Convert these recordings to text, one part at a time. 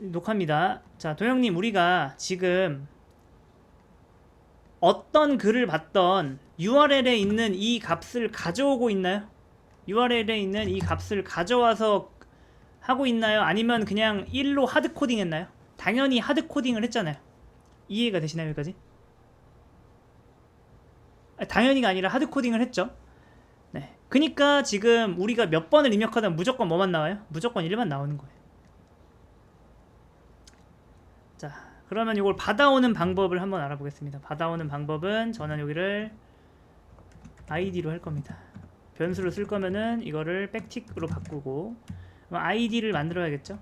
녹화입니다. 자, 도영님, 우리가 지금 어떤 글을 봤던 URL에 있는 이 값을 가져오고 있나요? URL에 있는 이 값을 가져와서 하고 있나요? 아니면 그냥 1로 하드 코딩 했나요? 당연히 하드 코딩을 했잖아요. 이해가 되시나요, 여기까지? 아, 당연히가 아니라 하드 코딩을 했죠. 네. 그니까 지금 우리가 몇 번을 입력하든 무조건 뭐만 나와요? 무조건 1만 나오는 거예요. 자, 그러면 이걸 받아오는 방법을 한번 알아보겠습니다. 받아오는 방법은 저는 여기를 id로 할 겁니다. 변수를 쓸 거면은 이거를 백틱으로 바꾸고 id를 만들어야겠죠?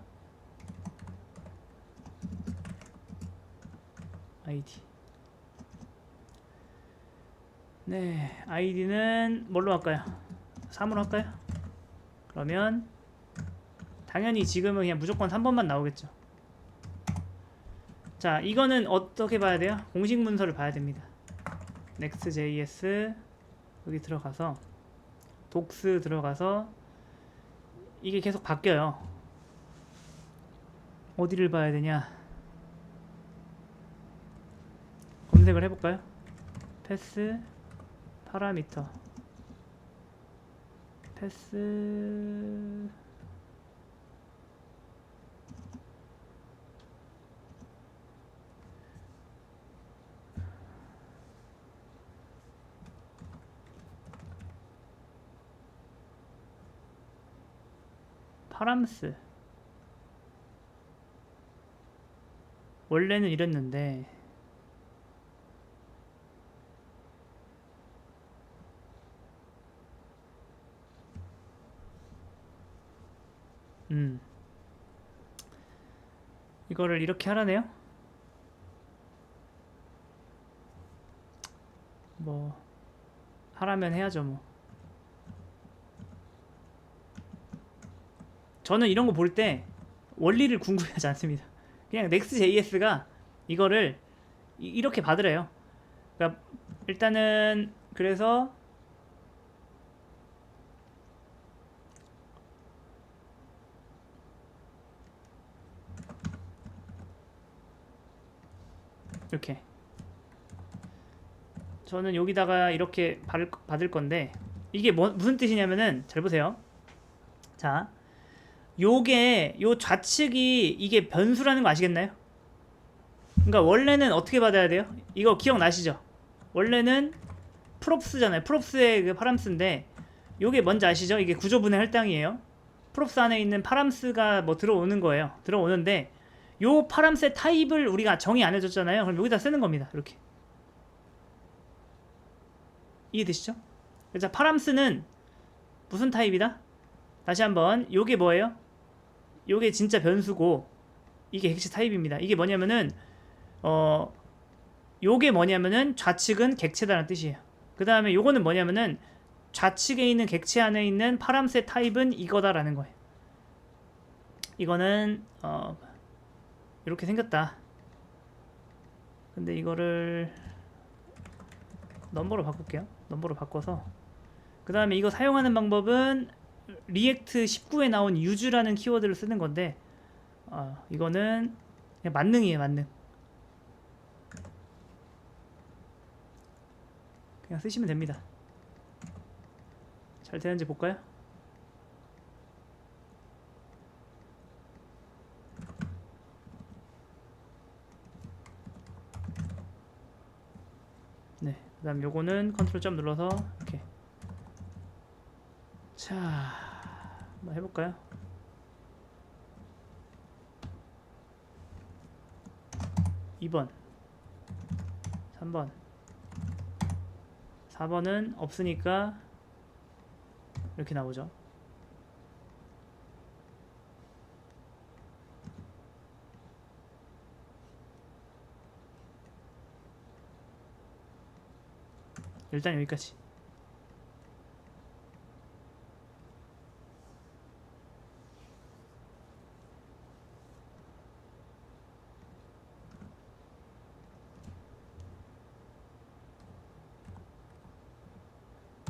id 네, id는 뭘로 할까요? 3으로 할까요? 그러면 당연히 지금은 그냥 무조건 3번만 나오겠죠. 자, 이거는 어떻게 봐야 돼요? 공식 문서를 봐야 됩니다. next.js 여기 들어가서 독스 들어가서 이게 계속 바뀌어요. 어디를 봐야 되냐? 검색을 해볼까요? 패스 파라미터 패스 파람스. 원래는 이랬는데 음. 이거를 이렇게 하라네요? 뭐 하라면 해야죠 뭐 저는 이런 거 볼 때 원리를 궁금해하지 않습니다. 그냥 Next.js가 이거를 이, 렇게 받으래요. 그러니까 일단은 그래서 이렇게 저는 여기다가 이렇게 받을, 받을 건데 이게 뭐, 무슨 뜻이냐면은 잘 보세요. 자, 요게 요 좌측이 이게 변수라는 거 아시겠나요? 그러니까 원래는 어떻게 받아야 돼요? 이거 기억나시죠? 원래는 프롭스잖아요. 프롭스의 그 파람스인데 요게 뭔지 아시죠? 이게 구조분해 할당이에요. 프롭스 안에 있는 파람스가 뭐 들어오는 거예요. 들어오는데 요 파람스의 타입을 우리가 정의 안 해줬잖아요. 그럼 여기다 쓰는 겁니다. 이렇게 이해되시죠? 자 파람스는 무슨 타입이다? 다시 한번 요게 뭐예요? 요게 진짜 변수고 이게 객체 타입입니다. 이게 뭐냐면은 어 요게 뭐냐면은 좌측은 객체다라는 뜻이에요. 그 다음에 요거는 뭐냐면은 좌측에 있는 객체 안에 있는 파람새 타입은 이거다라는 거예요. 이거는 어 이렇게 생겼다. 근데 이거를 넘버로 바꿀게요. 넘버로 바꿔서 그 다음에 이거 사용하는 방법은 리액트 19에 나온 유즈라는 키워드를 쓰는 건데 어, 이거는 그냥 만능이에요 만능. 그냥 쓰시면 됩니다. 잘 되는지 볼까요? 네, 그 다음 요거는 컨트롤 점 눌러서 이렇게. 자, 한번 해볼까요? (2번) (3번) (4번은) 없으니까 이렇게 나오죠. 일단 여기까지